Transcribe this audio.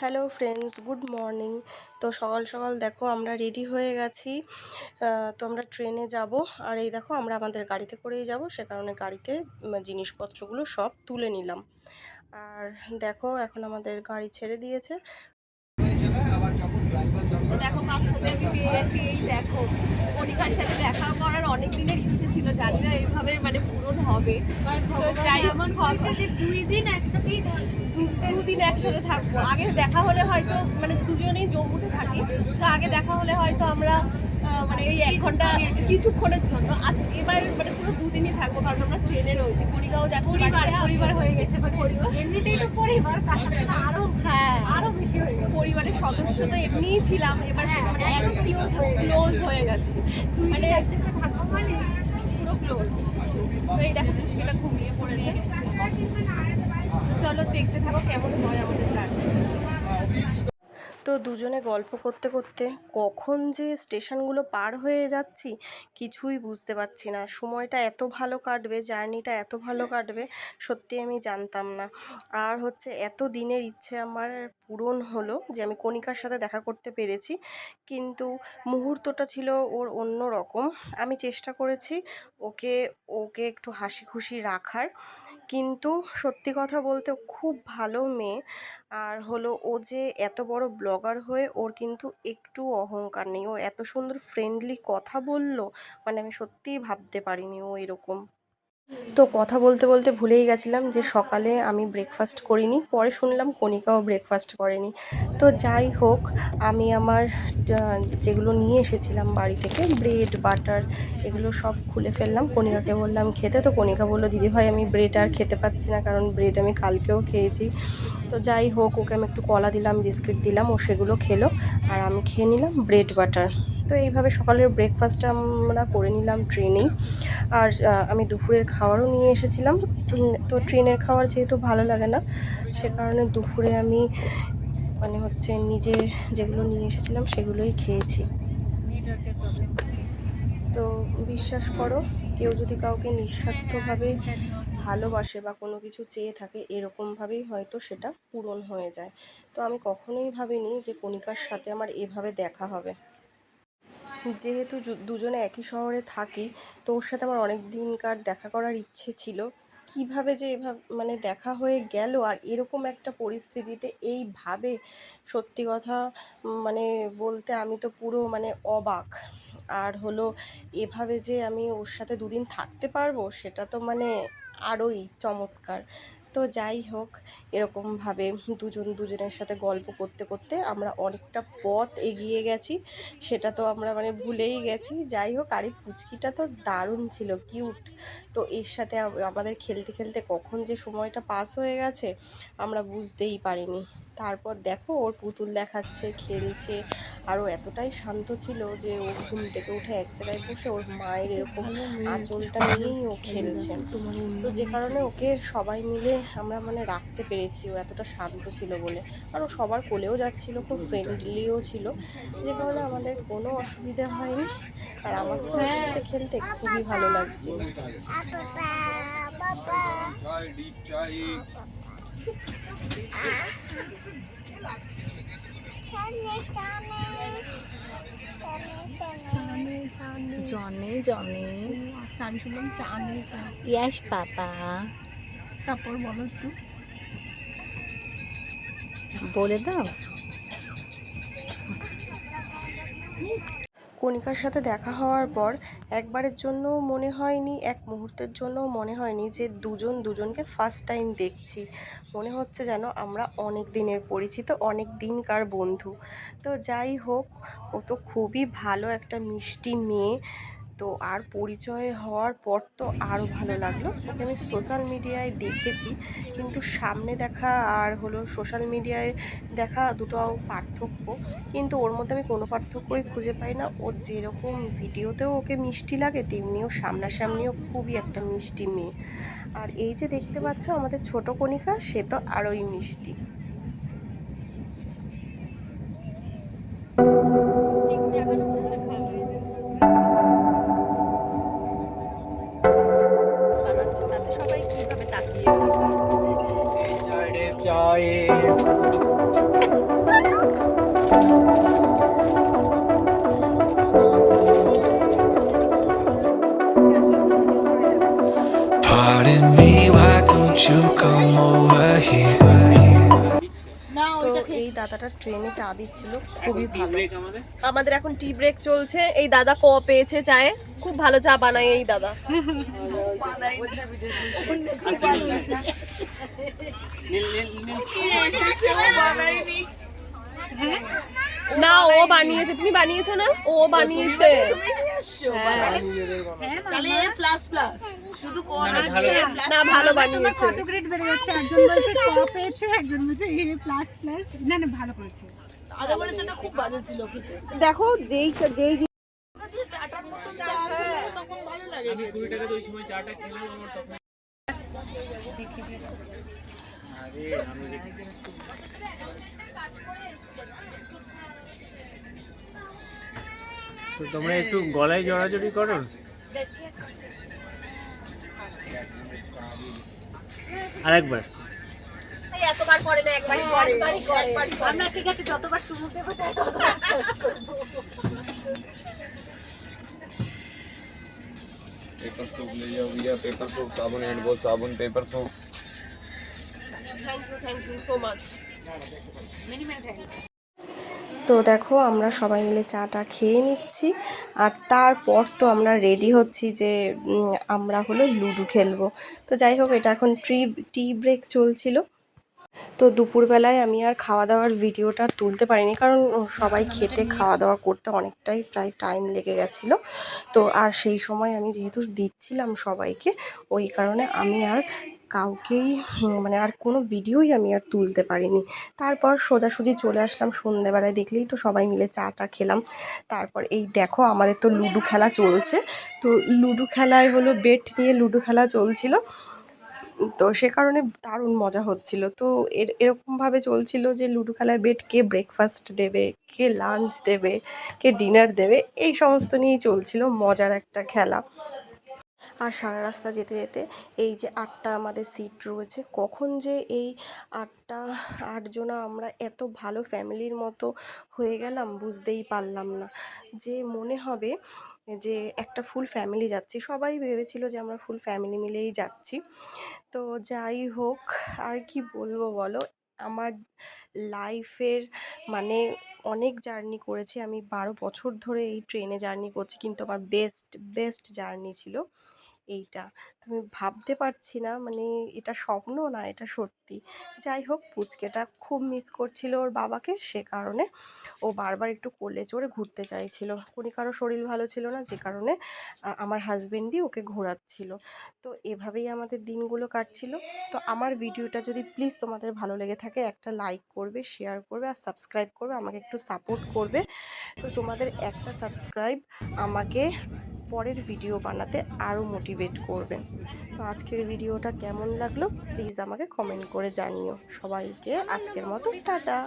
Hello friends good morning তো সকাল সকাল দেখো, আমরা রেডি হয়ে গেছি। তো আমরা ট্রেনে যাব। আর এই দেখো, আমরা আমাদের গাড়িতে করেই যাব। সে কারণে গাড়িতে জিনিসপত্রগুলো সব তুলে নিলাম। আর দেখো, এখন আমাদের গাড়ি ছেড়ে দিয়েছে। দেখো সাথে আমি গেছি এই দেখো। কণিকার সাথে দেখা করার অনেক দিনের ইচ্ছে ছিল জানি না এইভাবে মানে পূরণ হবে। তো যাই এমন ভাবছে যে দুই দিন একসাথেই দুদিন একসাথে থাকব। আগে দেখা হলে হয়তো মানে দুজনেই জম্মুতে থাকি। তো আগে দেখা হলে হয়তো আমরা মানে এই এক ঘণ্টা কিছুক্ষণের জন্য। আজ এবার মানে পুরো দুদিনই থাকব কারণ আমরা ট্রেনে রয়েছি। কণিকাও যাচ্ছি পরিবার পরিবার হয়ে গেছে মানে এমনিতেই তো পরিবার তার সাথে আরও হ্যাঁ আরও বেশি হয়ে গেছে। পরিবারের সদস্য তো এমনিই ছিলাম এবার হ্যাঁ, মানে একদম। ক্লোজ হয়ে গেছে। মানে একসাথে থাকব মানে পুরো ক্লোজ তো এই দেখো পুচকিটা ঘুমিয়ে পড়েছে। চলো দেখতে থাকো কেমন হয় আমাদের জার্নি তো দুজনে গল্প করতে করতে কখন যে স্টেশনগুলো পার হয়ে যাচ্ছি কিছুই বুঝতে পারছি না। সময়টা এত ভালো কাটবে, জার্নিটা এত ভালো কাটবে, সত্যি আমি জানতাম না। আর হচ্ছে এত দিনের ইচ্ছে আমার পূরণ হলো যে আমি কণিকার সাথে দেখা করতে পেরেছি। কিন্তু মুহূর্তটা ছিল ওর অন্য রকম। আমি চেষ্টা করেছি ওকে ওকে একটু হাসি খুশি রাখার। কিন্তু সত্যি কথা বলতে খুব ভালো মেয়ে। আর হলো ও যে এত বড় ব্লগার হয়ে ওর কিন্তু একটু অহংকার নেই। ও এত সুন্দর ফ্রেন্ডলি কথা বলল মানে আমি সত্যিই ভাবতে পারিনি ও এরকম। তো কথা বলতে বলতে ভুলেই গেছিলাম যে সকালে আমি ব্রেকফাস্ট করিনি, পরে শুনলাম কণিকাও ব্রেকফাস্ট করেনি। তো যাই হোক, আমি আমার যেগুলো নিয়ে এসেছিলাম বাড়ি থেকে ব্রেড বাটার এগুলো সব খুলে ফেললাম। কণিকাকে বললাম খেতে, তো কণিকা বলল দিদিভাই আমি ব্রেড আর খেতে পাচ্ছি না, কারণ ব্রেড আমি কালকেও খেয়েছি। তো যাই হোক, ওকে আমি একটু কলা দিলাম, বিস্কিট দিলাম, ও সেগুলো খেলো, আর আমি খেয়ে নিলাম ব্রেড বাটার তো এইভাবে সকালের ব্রেকফাস্টটা আমরা করে নিলাম ট্রেনেই। আর আমি দুপুরের খাবারও নিয়ে এসেছিলাম। তো ট্রেনের খাবার যেহেতু ভালো লাগে না, সে কারণে দুপুরে আমি মানে হচ্ছে নিজে যেগুলো নিয়ে এসেছিলাম সেগুলোই খেয়েছি। তো বিশ্বাস করো, কেউ যদি কাউকে নিঃস্বার্থভাবে ভালোবাসে বা কোনো কিছু চেয়ে থাকে, এরকমভাবেই হয়তো সেটা পূরণ হয়ে যায়। তো আমি কখনোই ভাবিনি যে কণিকার সাথে আমার এভাবে দেখা হবে। যেহেতু দুজনে একই শহরে থাকি, তো ওর সাথে আমার অনেক দিনকার দেখা করার ইচ্ছে ছিল। কীভাবে যে এভাবে মানে দেখা হয়ে গেল আর এরকম একটা পরিস্থিতিতে এইভাবে সত্যি কথা মানে বলতে আমি তো পুরো মানে অবাক। আর হলো এভাবে যে আমি ওর সাথে দুদিন থাকতে পারব, সেটা তো মানে আরোই চমৎকার। তো যাই হোক, এরকমভাবে দুজন দুজনের সাথে গল্প করতে করতে আমরা অনেকটা পথ এগিয়ে গেছি। সেটা তো আমরা মানে ভুলেই গেছি। যাই হোক, আর এই পুচকিটা তো দারুণ ছিল, কিউট। তো এর সাথে আমাদের খেলতে খেলতে কখন যে সময়টা পাস হয়ে গেছে, আমরা বুঝতেই পারিনি। তারপর দেখো ওর পুতুল দেখাচ্ছে খেলছে। আরও এতটাই শান্ত ছিল যে ও ঘুম থেকে উঠে এক জায়গায় বসে ওর মায়ের এরকম আঁচলটা নিয়েই ও খেলছে। তো যে কারণে ওকে সবাই মিলে আমরা মানে রাখতে পেরেছি ও এতটা শান্ত ছিল বলে। আর ও সবার কোলেও যাচ্ছিল খুব ফ্রেন্ডলিও ছিল। যে কারণে আমাদের কোনো অসুবিধা হয়নি। আর আমার তো ওর সাথে খেলতে খুবই ভালো লাগছিল জনে জনে। আচ্ছা আমি শুনলাম চানে চা ইয়াস পাপা তারপর বলো একটু। বলে দাও। কণিকার সাথে দেখা হওয়ার পর একবারের জন্য মনে হয়নি, এক মুহূর্তের জন্য মনে হয়নি যে দুজন দুজনকে ফার্স্ট টাইম দেখছি। মনে হচ্ছে যেন আমরা অনেক দিনের পরিচিত, অনেক দিনকার বন্ধু। তো যাই হোক, ও তো খুবই ভালো একটা মিষ্টি মেয়ে। তো আর পরিচয় হওয়ার পর তো আরও ভালো লাগল। ওকে আমি সোশ্যাল মিডিয়ায় দেখেছি, কিন্তু সামনে দেখা আর হলো সোশ্যাল মিডিয়ায় দেখা দুটো পার্থক্য। কিন্তু ওর মধ্যে আমি কোনো পার্থক্যই খুঁজে পাই না। ও যেরকম ভিডিওতেও ওকে মিষ্টি লাগে, তেমনিও সামনাসামনিও খুবই একটা মিষ্টি মেয়ে। আর এই যে দেখতে পাচ্ছ আমাদের ছোট কণিকা, সে তো আরোই মিষ্টি। wanted me, why don't you come over here? তো এই দাদাটা ট্রেনে চা দিচ্ছিল খুবই ভালো। আমাদের? এখন টি ব্রেক চলছে। এই দাদা ক পেয়েছে চায়ে। খুব ভালো চা বানায় এই দাদা। বানায়নি। হ্যাঁ? না ও বানিয়েছে। তুমি বানিয়েছো না? ও বানিয়েছে। তাহলে এ প্লাস প্লাস শুধু কোন না ভালো। বানিয়েছে। কত গ্রেড বেড়ে যাচ্ছে? একজন বলছে ক পেয়েছে একজন বলছে এ প্লাস প্লাস না না ভালো করেছে। আগে বলেছে না খুব বাজে ছিল দেখো যেই যেই চাটার মতন চা তখন ভালো লাগে। আমি কুড়ি টাকা ওই সময় চাটা খেলাম আমার তখন আরে আমি দেখি তো তোমরা একটু গলায় জড়াজড়ি করো আরেকবার এই এতবার করে না একবারই করে একবারই করে আমরা ঠিক আছে যতবার চুমু দেবো ততবার पेपर सूप ले जाओ भैया पेपर सूप साबुन हैंड वॉश साबुन paper soap thank you thank you so much তো দেখো, আমরা সবাই মিলে চাটা খেয়ে নিচ্ছি। আর তারপর তো আমরা রেডি হচ্ছি যে আমরা হলো লুডো খেলব। তো যাই হোক, এটা এখন ট্রি টি ব্রেক চলছিল। তো দুপুরবেলায় আমি আর খাওয়া দাওয়ার ভিডিওটা তুলতে পারিনি, কারণ সবাই খেতে খাওয়া দাওয়া করতে অনেকটাই প্রায় টাইম লেগে গেছিল। তো আর সেই সময় আমি যেহেতু দিচ্ছিলাম সবাইকে, ওই কারণে আমি আর কাউকেই মানে আর কোনো ভিডিওই আমি আর তুলতে পারিনি। তারপর সোজাসুজি চলে আসলাম সন্ধেবেলায়, দেখলেই তো সবাই মিলে চাটা খেলাম। তারপর এই দেখো আমাদের তো লুডো খেলা চলছে। তো লুডো খেলায় হলো বেট নিয়ে লুডো খেলা চলছিল। তো সে কারণে দারুণ মজা হচ্ছিল। তো এর, এরকমভাবে চলছিল যে লুডো খেলায় বেট কে ব্রেকফাস্ট দেবে, কে লাঞ্চ দেবে, কে ডিনার দেবে, এই সমস্ত নিয়েই চলছিল মজার একটা খেলা। আর সারা রাস্তা যেতে যেতে এই যে আটটা আমাদের সিট রয়েছে, কখন যে এই আটটা আটজনা আমরা এত ভালো ফ্যামিলির মতো হয়ে গেলাম বুঝতেই পারলাম না। যে মনে হবে যে একটা ফুল ফ্যামিলি যাচ্ছি, সবাই ভেবেছিল যে আমরা ফুল ফ্যামিলি মিলেই যাচ্ছি। তো যাই হোক, আর কি বলব বলো? আমার লাইফের মানে অনেক জার্নি করেছি। আমি বারো বছর ধরে এই ট্রেনে জার্নি করছি, কিন্তু আমার বেস্ট বেস্ট জার্নি ছিল এইটা। আমি ভাবতে পারছি না মানে এটা স্বপ্ন না, এটা সত্যি। যাই হোক, পুচকেটা খুব মিস করছিল ওর বাবাকে, সে কারণে ও বারবার একটু কোলে চড়ে ঘুরতে চাইছিল। কোনি কারও শরীর ভালো ছিল না, যে কারণে আমার হাজব্যান্ডই ওকে ঘোরাচ্ছিল। তো এভাবেই আমাদের দিনগুলো কাটছিল। তো আমার ভিডিওটা যদি প্লিজ তোমাদের ভালো লেগে থাকে, একটা লাইক করবে শেয়ার করবে আর সাবস্ক্রাইব করবে, আমাকে একটু সাপোর্ট করবে। তো তোমাদের একটা সাবস্ক্রাইব আমাকে পরের ভিডিও বানাতে আরও মোটিভেট করবে তো আজকের ভিডিওটা কেমন লাগল? প্লিজ আমাকে কমেন্ট করে জানিও। সবাইকে আজকের মতো টাটা।